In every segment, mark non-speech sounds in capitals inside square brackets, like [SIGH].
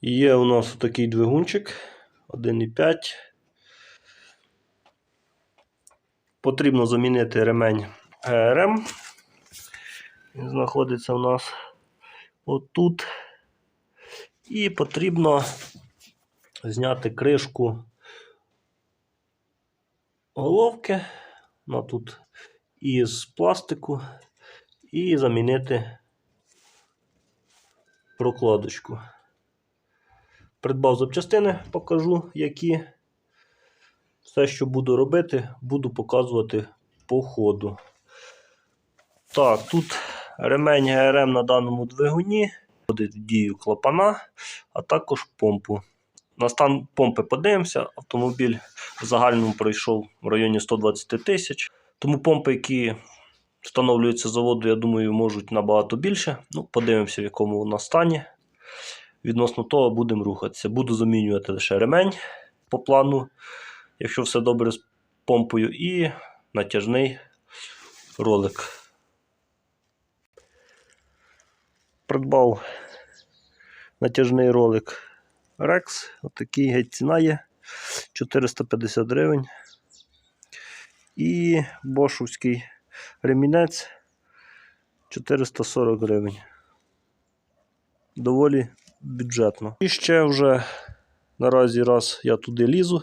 Є у нас такий двигунчик 1,5. Потрібно замінити ремень ГРМ. Він знаходиться у нас отут. І потрібно зняти кришку головки. Вона тут із пластику. І замінити прокладочку. Придбав запчастини, покажу, які. Все, що буду робити, буду показувати по ходу. Так, тут ремень ГРМ на даному двигуні. Входить в дію клапана, а також помпу. На стан помпи подивимося. Автомобіль в загальному пройшов в районі 120 тисяч. Тому помпи, які встановлюються заводу, я думаю, можуть набагато більше. Ну, подивимося, в якому вона стані. Відносно того, будемо рухатися. Буду замінювати лише ремень по плану, якщо все добре з помпою, і натяжний ролик. Придбав натяжний ролик Rex. Отакий геть ціна є 450 гривень. І бошовський ремінець 440 гривень. Доволі бюджетно. І ще вже наразі раз я туди лізу,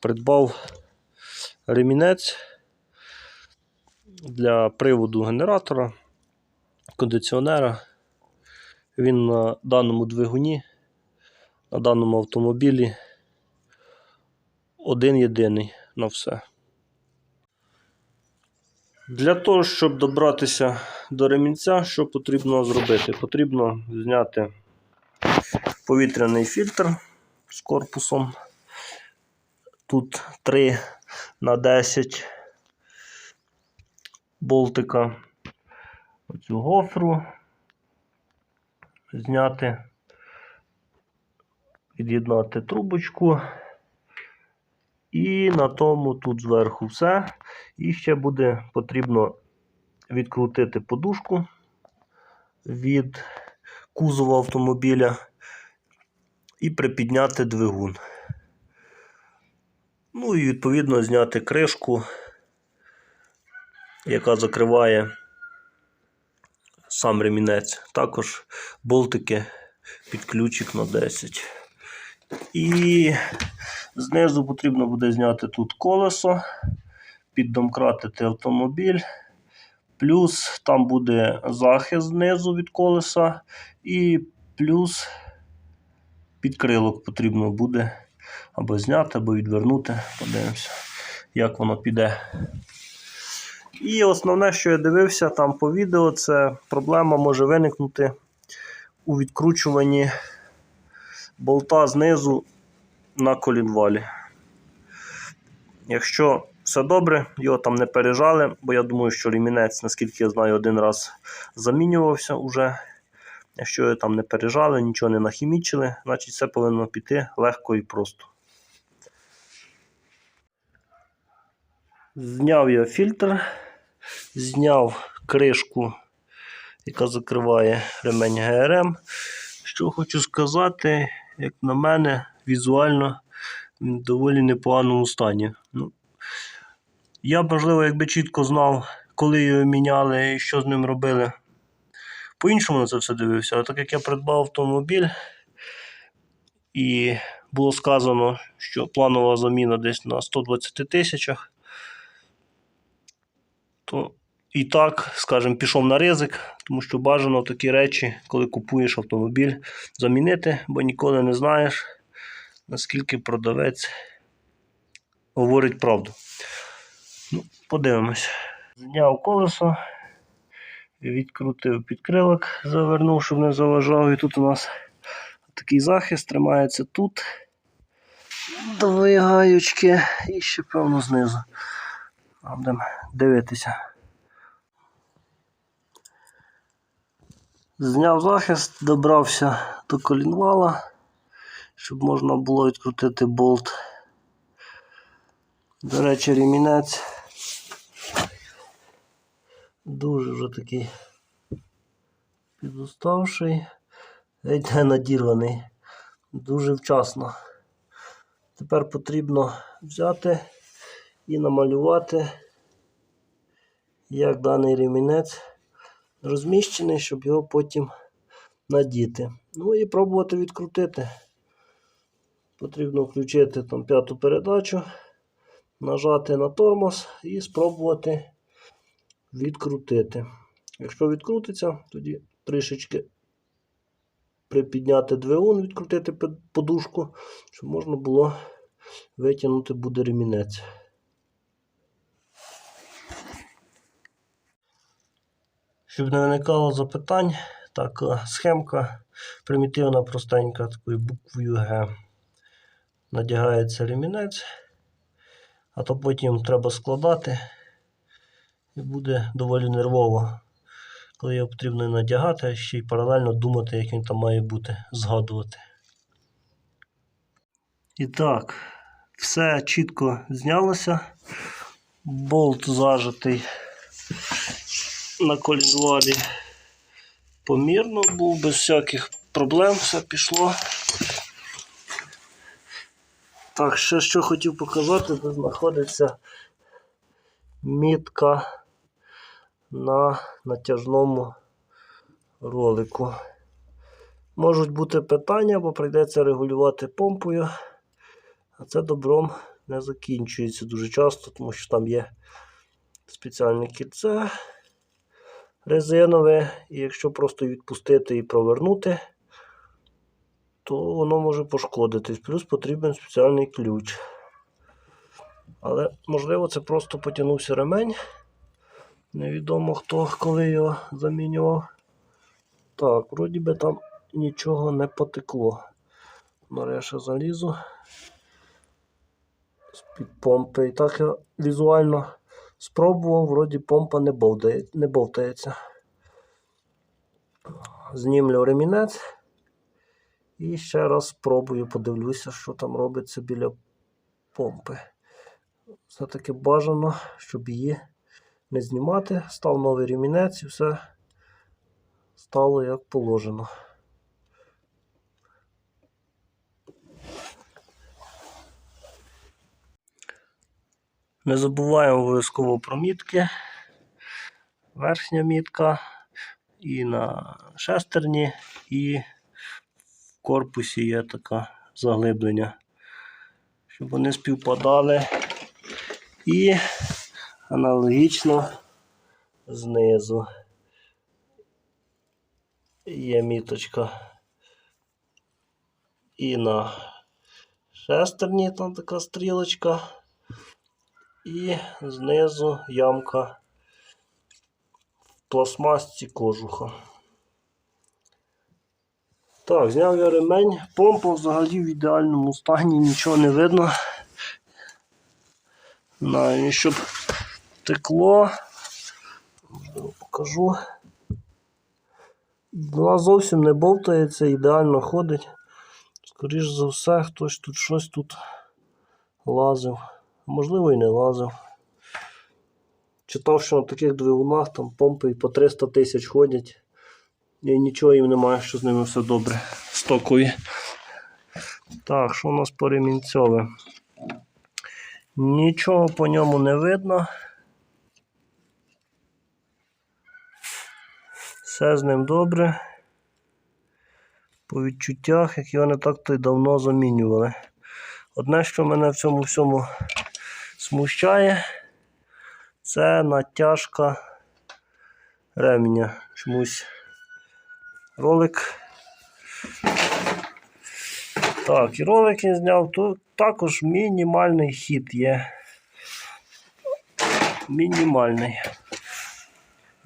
придбав ремінець для приводу генератора, кондиціонера. Він на даному двигуні, на даному автомобілі один єдиний на все. Для того, щоб добратися до ремінця, що потрібно зробити? Потрібно зняти повітряний фільтр з корпусом. Тут 3 на 10 болтика. Оцю гофру зняти, від'єднати трубочку. І на тому тут зверху все. І ще буде потрібно відкрутити подушку від кузова автомобіля і припідняти двигун. Ну і відповідно зняти кришку, яка закриває сам ремінець. Також болтики під ключик на 10. І знизу потрібно буде зняти тут колесо, піддомкратити автомобіль. Плюс там буде захист знизу від колеса, і плюс підкрилок потрібно буде або зняти, або відвернути. Подивимося, як воно піде. І основне, що я дивився там по відео, це проблема може виникнути у відкручуванні болта знизу на колінвалі. Якщо все добре, його там не пережали, бо я думаю, що ремінець, наскільки я знаю, один раз замінювався уже. Якщо його там не пережали, нічого не нахімічили, значить все повинно піти легко і просто. Зняв я фільтр, зняв кришку, яка закриває ремень ГРМ. Що хочу сказати, як на мене, візуально в доволі непоганому стані. Ну, я, можливо, якби чітко знав, коли його міняли і що з ним робили. По-іншому на це все дивився. Але так як я придбав автомобіль і було сказано, що планова заміна десь на 120 тисячах, то і так, скажімо, пішов на ризик, тому що бажано такі речі, коли купуєш автомобіль, замінити, бо ніколи не знаєш, наскільки продавець говорить правду. Ну, Подивимось. Зняв колесо, відкрутив підкрилок, завернув, щоб не заважав. І тут у нас такий захист тримається тут. Дві гаючки і ще, певно, знизу. Будемо дивитися. Зняв захист, добрався до колінвала, щоб можна було відкрутити болт. До речі, ремінець дуже вже такий підуставший, геть надірваний. дуже вчасно. Тепер потрібно взяти і намалювати, як даний ремінець розміщений, щоб його потім надіти. Ну і пробувати відкрутити. Потрібно включити там п'яту передачу, нажати на тормоз і спробувати відкрутити. Якщо відкрутиться, тоді трішечки припідняти двигун, відкрутити подушку, щоб можна було витягнути буде ремінець. Щоб не виникало запитань, так, е, схемка примітивна, простенька, такою буквою Г. Надягається ремінець, а то потім треба складати і буде доволі нервово. Коли його потрібно надягати, ще й паралельно думати, як він там має бути, згадувати. І так, все чітко знялося. Болт зажитий на колінвалі помірно був, без всяких проблем все пішло. Так, ще що хотів показати, де знаходиться мітка на натяжному ролику. Можуть бути питання, бо прийдеться регулювати помпою, а це добром не закінчується дуже часто, тому що там є спеціальне кільце резинове, і якщо просто відпустити і провернути, то воно може пошкодитись. Плюс потрібен спеціальний ключ. Але можливо це просто потягнувся ремень. Невідомо хто коли його замінював. Так, вроді би там нічого не потекло. Нарешті залізу з-під помпи. І так я візуально спробував, вроді помпа не, бовтає, не бовтається. Знімлю ремінець. І ще раз спробую, подивлюся, що там робиться біля помпи. Все-таки бажано, щоб її не знімати. Став новий ремінець і все стало як положено. Не забуваємо обов'язково про мітки. Верхня мітка і на шестерні, і в корпусі є таке заглиблення, щоб вони співпадали. І аналогічно знизу є міточка. І на шестерні там така стрілочка. І знизу ямка в пластмасці кожуха. Так, зняв я ремень. Помпа взагалі в ідеальному стані, нічого не видно. Навіть щоб текло. Покажу. Вона зовсім не бовтається, ідеально ходить. Скоріш за все, хтось тут щось тут лазив. Можливо і не лазив. Читав, що на таких двигунах там помпи і по 300 тисяч ходять. І нічого їм немає, що з ними все добре. Стокові. Так, що у нас по ремінцьове? Нічого по ньому не видно. Все з ним добре. По відчуттях, як його не так то й давно замінювали. Одне, що мене в цьому всьому смущає, це натяжка ремня. Чомусь ролик. Так, і ролик я зняв, тут також мінімальний хід є. Мінімальний.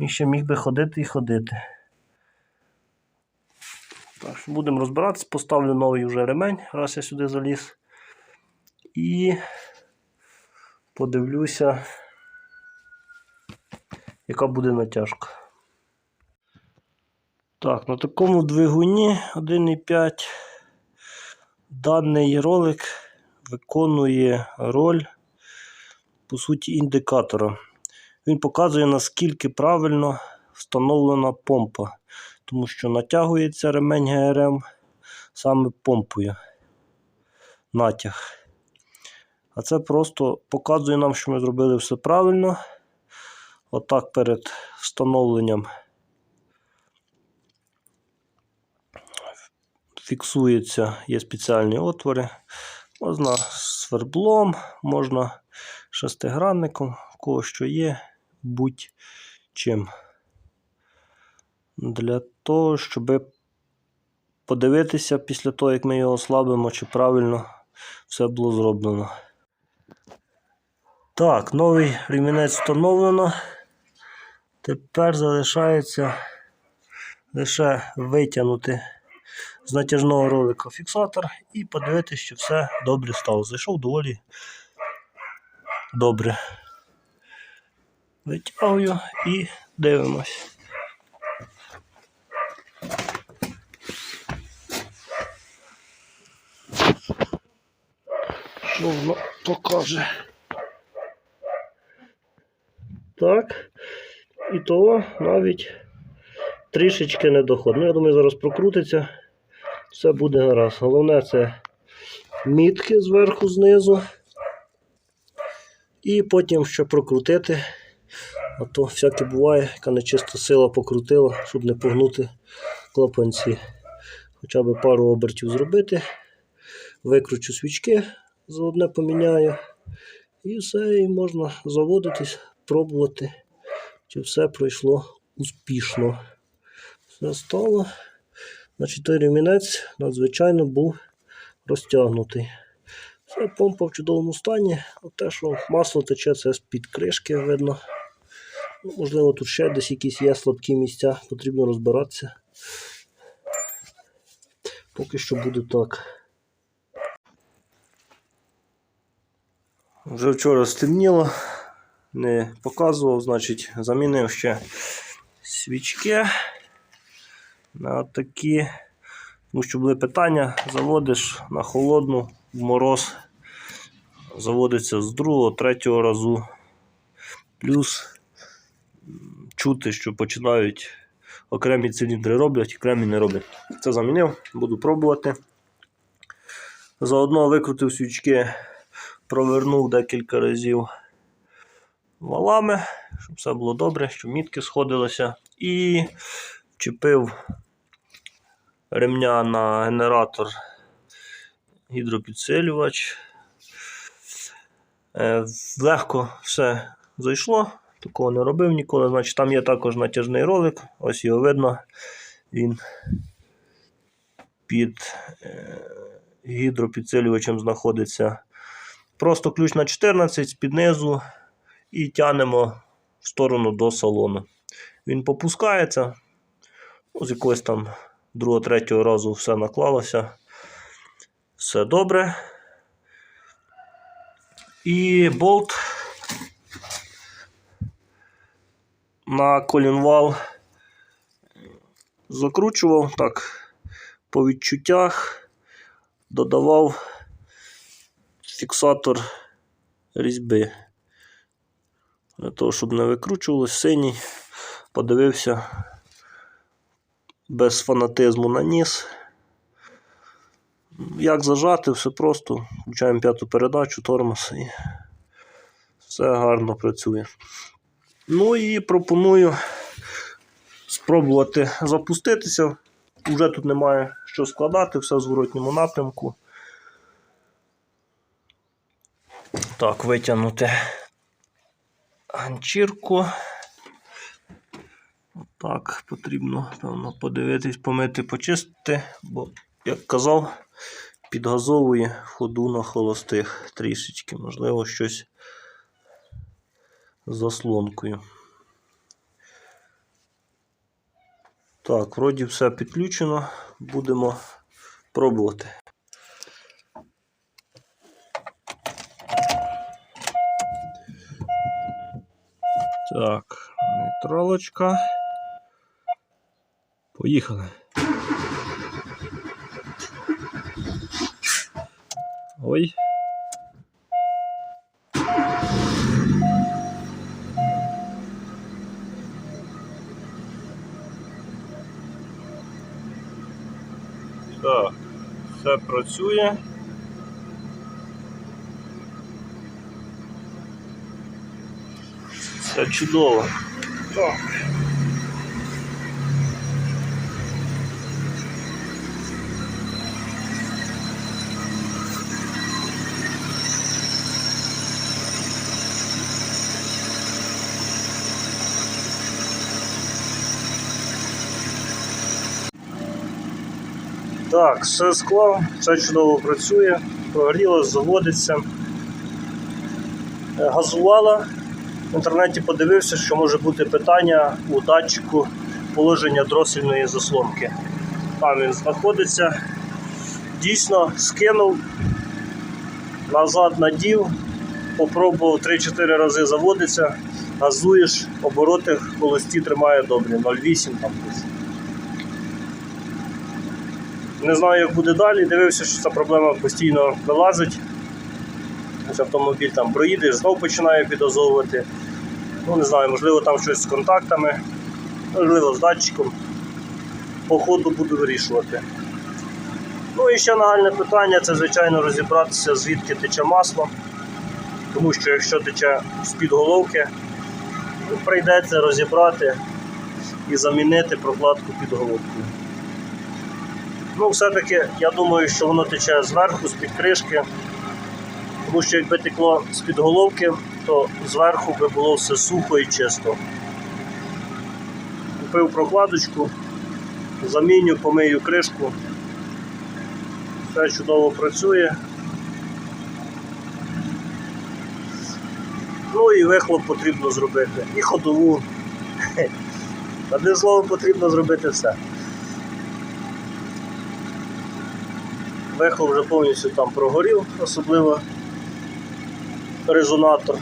Він ще міг би ходити і ходити. Так, будемо розбиратися, поставлю новий вже ремень, раз я сюди заліз. І подивлюся, яка буде натяжка. Так, на такому двигуні 1,5 даний ролик виконує роль, по суті, індикатора. Він показує, наскільки правильно встановлена помпа, тому що натягується ремень ГРМ саме помпою натяг. А це просто показує нам, що ми зробили все правильно. Отак перед встановленням фіксується, є спеціальні отвори. Можна сверблом, можна шестигранником, в кого що є, будь-чим. Для того, щоб подивитися після того, як ми його ослабимо, чи правильно все було зроблено. Так, новий ремінець встановлено. Тепер залишається лише витягнути з натяжного ролика фіксатор і подивитися, що все добре стало. Зайшов доволі добре. Витягую і дивимось. Що воно покаже? Так. І того навіть трішечки не доходить. Ну, я думаю, зараз прокрутиться. Все буде гаразд. Головне це мітки зверху, знизу. І потім ще прокрутити. А то всяке буває, яка нечиста сила покрутила, щоб не погнути клапанці. Хоча б пару обертів зробити. Викручу свічки, заодне поміняю. І все, і можна заводитись, пробувати, чи все пройшло успішно. Все стало. Значить, той ремінець надзвичайно був розтягнутий. Все, помпа в чудовому стані. От те, що масло тече, це з-під кришки видно. Ну, можливо, тут ще десь якісь є слабкі місця, потрібно розбиратися. Поки що буде так. Вже вчора стемніло, не показував, значить, замінив ще свічки на такі. Тому що були питання, заводиш на холодну в мороз, заводиться з другого, третього разу. Плюс чути, що починають окремі циліндри роблять, окремі не роблять. Це замінив, буду пробувати. Заодно викрутив свічки, провернув декілька разів валами, щоб все було добре, щоб мітки сходилися. І вчепив ремня на генератор гідропідсилювач. Е, Легко все зайшло, такого не робив ніколи. Значить, там є також натяжний ролик, ось його видно. Він під е, гідропідсилювачем знаходиться. Просто ключ на 14 з-під низу і тянемо в сторону до салону. Він попускається, ну, з якогось там другого-третього разу все наклалося. Все добре. І болт на колінвал закручував так по відчуттях, додавав фіксатор різьби. Для того, щоб не викручувалось синій, подивився без фанатизму на ніс. Як зажати, все просто. Включаємо п'яту передачу, тормоз і все гарно працює. Ну і пропоную спробувати запуститися. Уже тут немає що складати, все в зворотньому напрямку. Так, витягнути ганчірку. Так, потрібно певно подивитись, помити, почистити, бо, як казав, підгазовує ходу на холостих трішечки, можливо, щось заслонкою. Так, вроді все підключено, будемо пробувати. Так, нейтралочка. Поїхали. Ой. Все працює. Все чудово. Так. Так, все склав, все чудово працює, прогріло, заводиться. Е, Газувала. В інтернеті подивився, що може бути питання у датчику положення дросельної заслонки. Там він знаходиться. Дійсно, скинув, назад надів, попробував 3-4 рази заводиться, газуєш, обороти холості тримає добре, 0,8 там. Не знаю, як буде далі. Дивився, що ця проблема постійно вилазить. Автомобіль там проїдеш, знов починає підозовувати. Ну, не знаю, можливо, там щось з контактами, можливо, з датчиком. По ходу буду вирішувати. Ну і ще нагальне питання це, звичайно, розібратися, звідки тече масло. Тому що якщо тече з-під головки, то прийдеться розібрати і замінити прокладку під головкою. Ну, все-таки я думаю, що воно тече зверху, з-під кришки. Тому що якби текло з-під головки, то зверху би було все сухо і чисто. Купив прокладочку, заміню, помию кришку. Все чудово працює. Ну і вихлоп потрібно зробити. І ходову. [LAUGHS] Одним словом, потрібно зробити все. Вихлоп вже повністю там прогорів, особливо резонатор.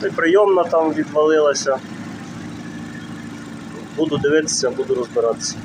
Та й прийомна там відвалилася. Буду дивитися, буду розбиратися.